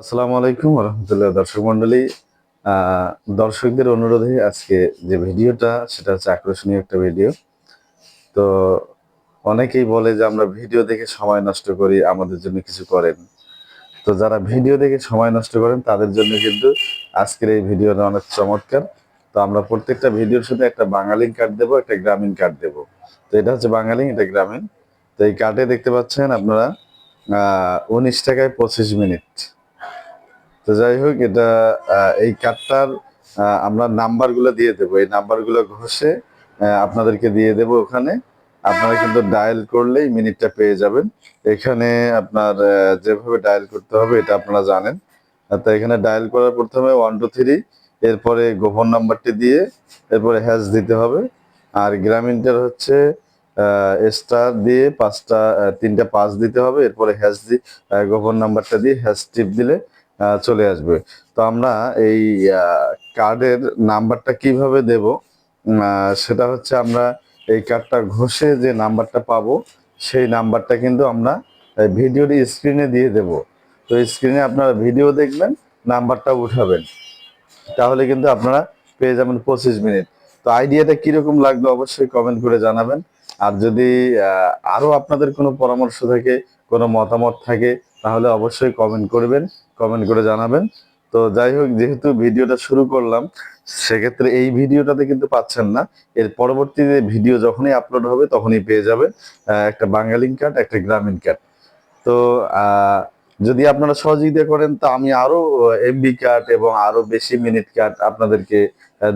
আসসালামু আলাইকুম রহমতুল্লাহ দর্শক মন্ডলী আহ, দর্শকদের অনুরোধে আজকে যে ভিডিওটা সেটা হচ্ছে আকর্ষণীয় একটা ভিডিও। তো অনেকেই বলে যে আমরা ভিডিও দেখে সময় নষ্ট করি আমাদের জন্য কিছু করেন। তো যারা ভিডিও দেখে সময় নষ্ট করেন তাদের জন্য কিন্তু আজকের এই ভিডিওটা অনেক চমৎকার। তো আমরা প্রত্যেকটা ভিডিওর সাথে একটা বাঙালি কার্ড দেবো একটা গ্রামীণ কার্ড দেবো। তো এটা হচ্ছে বাঙালি এটা গ্রামীণ। তো এই কার্ডে দেখতে পাচ্ছেন আপনারা উনিশ টাকায় পঁচিশ মিনিট। তো যাই হোক, এটা এই কার্ডটার আমরা নাম্বারগুলো দিয়ে দেবো। এই নাম্বারগুলো ঘষে আপনাদেরকে দিয়ে দেবো ওখানে। আপনারা কিন্তু ডায়াল করলেই মিনিটটা পেয়ে যাবেন। এখানে আপনার যেভাবে ডায়াল করতে হবে, এটা আপনারা জানেন। তো এখানে ডায়াল করার প্রথমে ওয়ান টু থ্রি এরপরে গোপন নাম্বারটি দিয়ে এরপরে হ্যাশ দিতে হবে। আর গ্রামীণটার হচ্ছে স্টার দিয়ে পাঁচটা তিনটা পাঁচ দিতে হবে। এরপরে হ্যাশ দি গোপন নাম্বারটা দিয়ে হ্যাশ টিপ দিলে চলে আসবে। তো আমরা এই কার্ডের নাম্বারটা কীভাবে দেব? সেটা হচ্ছে আমরা এই কার্ডটা ঘষে যে নাম্বারটা পাবো, সেই নাম্বারটা কিন্তু আমরা ভিডিওর স্ক্রিনে দিয়ে দেব। তো স্ক্রিনে আপনারা ভিডিও দেখবেন নাম্বারটা উঠাবেন। তাহলে কিন্তু আপনারা পেয়ে যাবেন পঁচিশ মিনিট। তো আইডিয়াটা কীরকম লাগল অবশ্যই কমেন্ট করে জানাবেন। আর যদি আরও আপনাদের কোনো পরামর্শ থাকে, কোনো মতামত থাকে, তাহলে অবশ্যই কমেন্ট করবেন। কমেন্ট করে জানাবেন। তো যাই হোক যেহেতু ভিডিওটা শুরু করলাম সেক্ষেত্রে এই ভিডিওটাতে কিন্তু পাচ্ছেন না। এর পরবর্তীতে ভিডিও যখনই আপলোড হবে তখনই পেয়ে আহ, একটা বাঙালি কার্ড একটা গ্রামীণ কার্ড তো যদি আপনারা সহযোগিতা করেন তা আমি আরও এমবি কার্ড এবং আরও বেশি মিনিট কার্ড আপনাদেরকে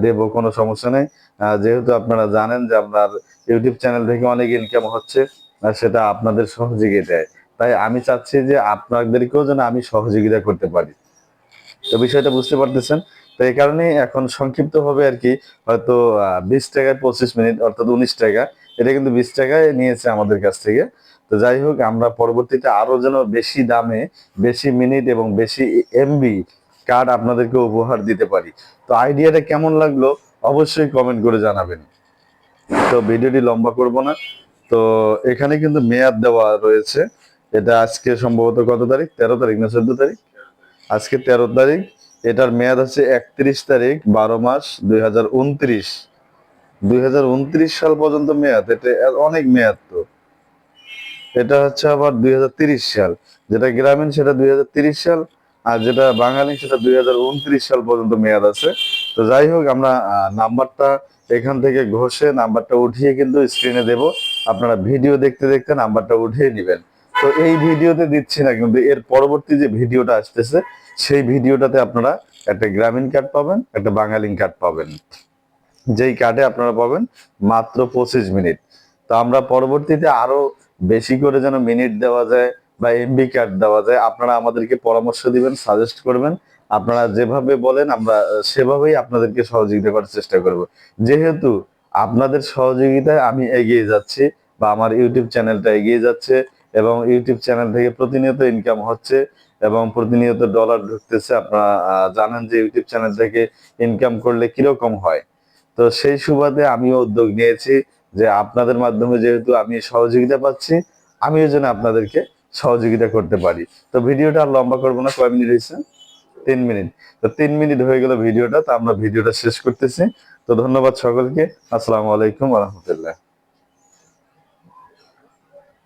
দেব কোনো সমস্যা নেই। যেহেতু আপনারা জানেন যে আপনার ইউটিউব চ্যানেল থেকে অনেক ইনকাম হচ্ছে সেটা আপনাদের সহযোগিতায়। তাই আমি চাচ্ছি যে আপনাদেরকেও যেন আমি সহযোগিতা করতে পারি। তো বিষয়টা বুঝতে পারতেছেন? তো এই কারণে এখন সংক্ষিপ্ত হবে আর কি হয়তো বিশ টাকায় পঁচিশ মিনিট অর্থাৎ উনিশ টাকা, এটা কিন্তু বিশ টাকায় নিয়েছে আমাদের কাছ থেকে। তো যাই হোক, আমরা পরবর্তীতে আরও যেন বেশি দামে, বেশি মিনিট এবং বেশি এমবি কার্ড আপনাদেরকে উপহার দিতে পারি। তো আইডিয়াটা কেমন লাগল অবশ্যই কমেন্ট করে জানাবেন। তো ভিডিওটি লম্বা করব না। তো এখানে কিন্তু মেয়াদ দেওয়া রয়েছে। এটা আজকে সম্ভবত কত তারিখ? তেরো তারিখ না চোদ্দ তারিখ? আজকে তেরো তারিখ। এটার মেয়াদ হচ্ছে একত্রিশ তারিখ, বারো মাস, দুই হাজার উনত্রিশ। দুই হাজার উনত্রিশ সাল পর্যন্ত মেয়াদ, এটা অনেক মেয়াদ তো। এটা হচ্ছে আবার দুই হাজার তিরিশ সাল। যেটা গ্রামীণ সেটা দুই হাজার তিরিশ সাল, আর যেটা বাঙালি সেটা দুই হাজার উনত্রিশ সাল পর্যন্ত মেয়াদ আছে। তো যাই হোক, আমরা নাম্বারটা এখান থেকে ঘষে নাম্বারটা উঠিয়ে কিন্তু স্ক্রিনে দেব। আপনারা ভিডিও দেখতে দেখতে নাম্বারটা উঠিয়ে নেবেন। তো এই ভিডিওতে দিচ্ছি না, কিন্তু এর পরবর্তী যে ভিডিওটা আসতেছে, সেই ভিডিওটাতে আপনারা একটা গ্রামীণ কার্ড পাবেন, একটা বাঙালি কার্ড পাবেন। যেই কার্ডে আপনারা পাবেন মাত্র পঁচিশ মিনিট। তো আমরা পরবর্তীতে আরও বেশি করে যেন মিনিট দেওয়া যায় বা এমবি কার্ড দেওয়া যায়, আপনারা আমাদেরকে পরামর্শ দিবেন সাজেস্ট করবেন। আপনারা যেভাবে বলেন, আমরা সেভাবেই আপনাদেরকে সহযোগিতা করার চেষ্টা করব। যেহেতু আপনাদের সহযোগিতায় আমি এগিয়ে যাচ্ছি বা আমার ইউটিউব চ্যানেলটা এগিয়ে যাচ্ছে এবং ইউটিউব চ্যানেল থেকে প্রতিনিয়ত ইনকাম হচ্ছে এবং প্রতিনিয়ত ডলার ঢুকতেছে। আপনারা জানেন যে ইউটিউব চ্যানেল থেকে ইনকাম করলে কীরকম হয়। তো সেই সুবাদে আমিও উদ্যোগ নিয়েছি যে আপনাদের মাধ্যমে যেহেতু আমি সহযোগিতা পাচ্ছি, আমিও যেন আপনাদেরকে সহযোগিতা করতে পারি। তো ভিডিওটা আর লম্বা করব না, কয় মিনিট হয়েছে? তিন মিনিট। তো তিন মিনিট হয়ে গেল ভিডিওটা, তো আমরা ভিডিওটা শেষ করতেছি। তো ধন্যবাদ সকলকে। আসসালামু আলাইকুম রহমতুল্লাহ।